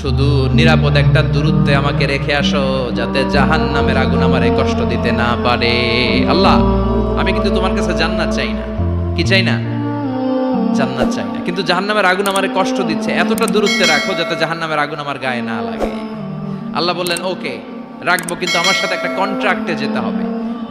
শুধু নিরাপদ একটা দূরত্বে আমাকে রেখে আসো, যাতে জাহান্নামের আগুন আমারে কষ্ট দিতে না পারে। আল্লাহ, আমি কিন্তু তোমার কাছে জান্নাত চাই না। কি চাই না? জান্নাত চাই না। কিন্তু জাহান্নামের আগুন আমারে কষ্ট দিচ্ছে। এতটা দূরত্বে রাখো যাতে জাহান্নামের আগুন আমার গায়ে না লাগে। আল্লাহ বললেন, ওকে, রাখব, কিন্তু আমার সাথে একটা কন্ট্রাক্টে যেতে হবে,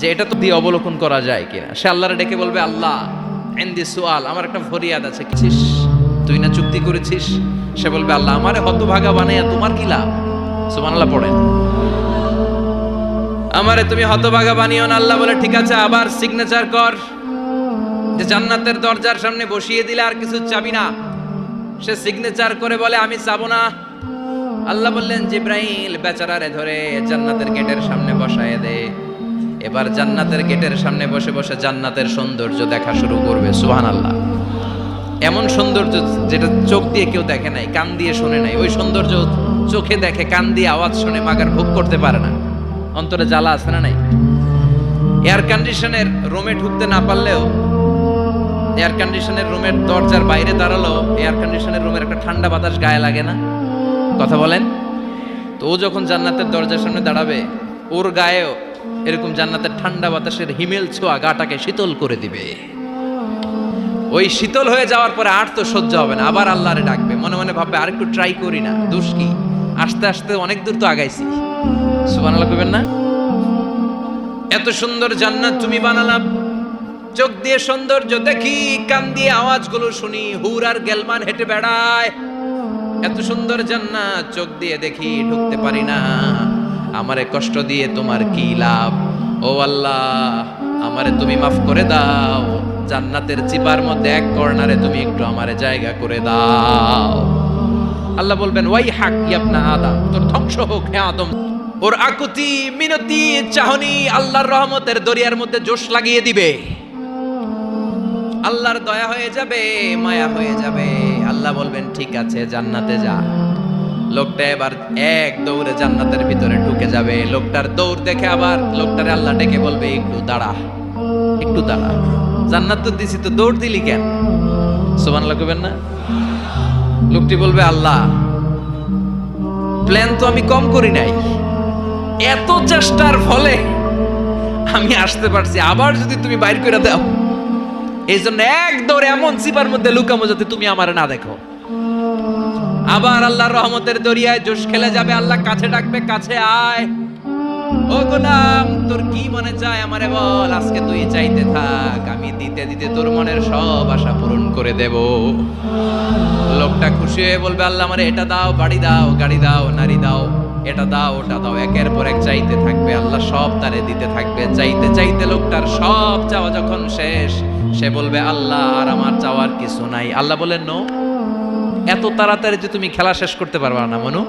যে এটা তো দিয়ে অবলোকন করা যায় কিনা? সে আল্লাহরে ডেকে বলবে, আল্লাহ এন্দি সোয়াল আমার একটা ফরিয়াদ আছে কিছিস তুই না চুক্তি করেছিস? সে বলবে, আল্লাহ, আমারে হতভাগা বানাইয়া তোমার কি লাভ? সুবহানাল্লাহ, পড়েন। আমারে তুমি হতভাগা বানিও না, আল্লাহ বলে, ঠিক আছে, আবার সিগনেচার কর। যে জান্নাতের দরজার সামনে বসিয়ে দিলে আর কিছু চাবি না। সে সিগনেচার করে বলে, আমি চাবো না। আল্লাহ বললেন, জিব্রাইল, বেচারারে ধরে জান্নাতের গেটের সামনে বসায় দে। এবার জান্নাতের গেটের সামনে বসে বসে জান্নাতের সৌন্দর্য দেখা শুরু করবে সুহান আল্লাহ এমন সৌন্দর্য যেটা চোখ দিয়ে কেউ দেখে নাই, কান দিয়ে শোনে নাই। ওই সৌন্দর্য চোখে দেখে, কান দিয়ে আওয়াজ শুনে, মাগার ভোগ করতে পারে না। অন্তরে জ্বালা আছে না নাই? এয়ার কন্ডিশনের রুমে ঢুকতে না পারলেও এয়ার কন্ডিশনের রুমের দরজার বাইরে দাঁড়াল এয়ার কন্ডিশনের রুমের একটা ঠান্ডা বাতাস গায়ে লাগে না? কথা বলেন। তো ও যখন জান্নাতের দরজার সামনে দাঁড়াবে, ওর গায়েও এরকম জান্নাতের ঠান্ডা বাতাসের হিমেল ছোঁয়া গাটাকে শীতল করে দিবে। ওই শীতল হয়ে যাওয়ার পরে আর তো সহ্য হবে না, আবার আল্লাহরে ডাকবে। মনে মনে ভাববে আর একটু ট্রাই করি না, দোষ কি? আস্তে আস্তে অনেক দূর তো আগাইছি। সুবহানাল্লাহ কইবেন না? এত সুন্দর জান্নাত তুমি বানালাম। চোখ দিয়ে সৌন্দর্য দেখি, কান দিয়ে আওয়াজগুলো শুনি, হুর আর গেলমান হেঁটে বেড়ায়। এত সুন্দর জান্নাত চোখ দিয়ে দেখি, ঢুকতে পারি না। আমারে কষ্ট দিয়ে তোমার কি লাভ? ও আল্লাহ, আমারে তুমি মাফ করে দাও। জান্নাতের চিপার মধ্যে এক কর্নারে তুমি একটু আমারে জায়গা করে দাও। আল্লাহ বলবেন ওয়াই হাক ইয়াবনা আদম, তোর ধ্বংস হোক হে আদম। ওর আকুতি, মিনতি, চাহনি আল্লাহর রহমতের দরিয়ার মধ্যে জোশ লাগিয়ে দিবে। আল্লাহর দয়া হয়ে যাবে, মায়া হয়ে যাবে। আল্লাহ বলবেন, ঠিক আছে, জান্নাতে যা। লোকটা এবার এক দৌড়ে জান্নাতের ভিতরে ঢুকে যাবে। লোকটার দৌড় দেখে আবার, লোকটারে আল্লাহ ডেকে বলবে, একটু দাঁড়া একটু দাঁড়া। জান্নাত তো দিছি, তো দৌড় দিলি কেন? সোমান লাগবেন না? লোকটি বলবে, আল্লাহ প্ল্যান তো আমি কম করি নাই। এত চেষ্টার ফলে আমি আসতে পারছি। আবার যদি তুমি বাইর করে দাও এই জন্য এক দৌড়ে এমন সিপার মধ্যে লুকামো যাতে তুমি আমার না দেখো। আবার আল্লাহর রহমতের দরিয়ায় জোশ খেলে যাবে। আল্লাহ কাছে ডাকবে, কাছে আয়। ও গোলাম তোর কি মনে চায় আমারে বল? আজকে তুই চাইতে থাক, আমি দিতে দিতে তোর মনের সব আশা পূরণ করে দেব। লোকটা খুশি হয়ে বলবে, আল্লাহ আমারে এটা দাও, বাড়ি দাও, গাড়ি দাও, নারী দাও, এটা দাও, ওটা দাও। একের পর এক চাইতে থাকবে, আল্লাহ সব তারে দিতে থাকবে। চাইতে চাইতে লোকটার সব চাওয়া যখন শেষ, সে বলবে, আল্লাহ, আর আমার চাওয়ার কিছু নাই। আল্লাহ বলেন, নো, এত তাড়াতাড়ি যে তুমি খেলা শেষ করতে পারবা না, মনু।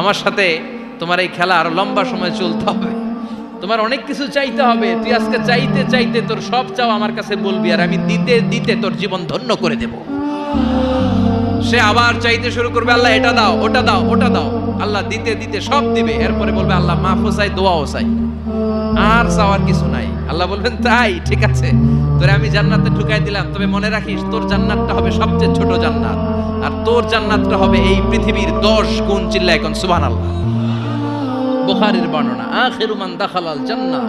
আমার সাথে তোমার এই খেলা আরও লম্বা সময় চলতে হবে। তোমার অনেক কিছু চাইতে হবে। তুই আজকে চাইতে চাইতে তোর সব চাও আমার কাছে বলবি আর আমি দিতে দিতে তোর জীবন ধন্য করে দেব। সে আবার চাইতে শুরু করবে, আল্লাহ, এটা দাও, ওটা দাও ওটা দাও। আল্লাহ দিতে দিতে সব দিবে। এরপরে বলবে, আল্লাহ মাফও চাই, দোয়াও চাই। আর চাওয়ার কিছু নাই। আল্লাহ বলবেন, তাই, ঠিক আছে। তোরে আমি জান্নাতে ঢুকাই দিলাম। তবে মনে রাখিস, তোর জান্নাতটা হবে সবচেয়ে ছোট জান্নাত। আর তোর জান্নাতটা হবে এই পৃথিবীর দশ গুণ চিল্লা এখন সুবান আল্লাহ বুখারীর বর্ণনা, আখিরু মান দাখালাল জান্নাহ।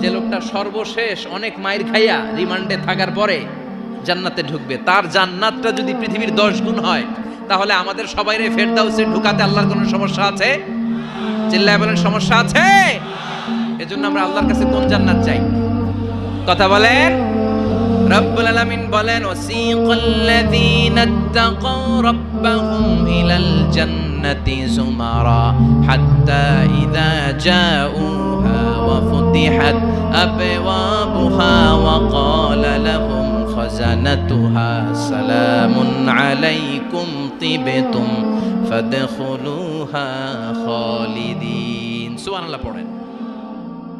যে লোকটা সর্বশেষ অনেক মাইর খাইয়া রিমান্ডে থাকার পরে জান্নাতে ঢুকবে। তার জান্নাতটা যদি পৃথিবীর দশ গুণ হয়, তাহলে আমাদের সবাইরে ফেরদাউসে ঢুকাতে আল্লাহর কোনো সমস্যা আছে? চিল্লায় বলেন, সমস্যা আছে? এজন্য আমরা আল্লাহর কাছে কোন জান্নাত চাই? কথা বলেন। রব্বুল আলামিন বলেন, ওয়াসিকাল্লাযীনা ইত্তাকাও রাব্বাহুম ইলাল জান্নাতি زمرا حتى إذا جاءوها وفتحت أبوابها وقال لهم خزنتها سلام عليكم طبتم فادخلوها خالدين. سبحان الله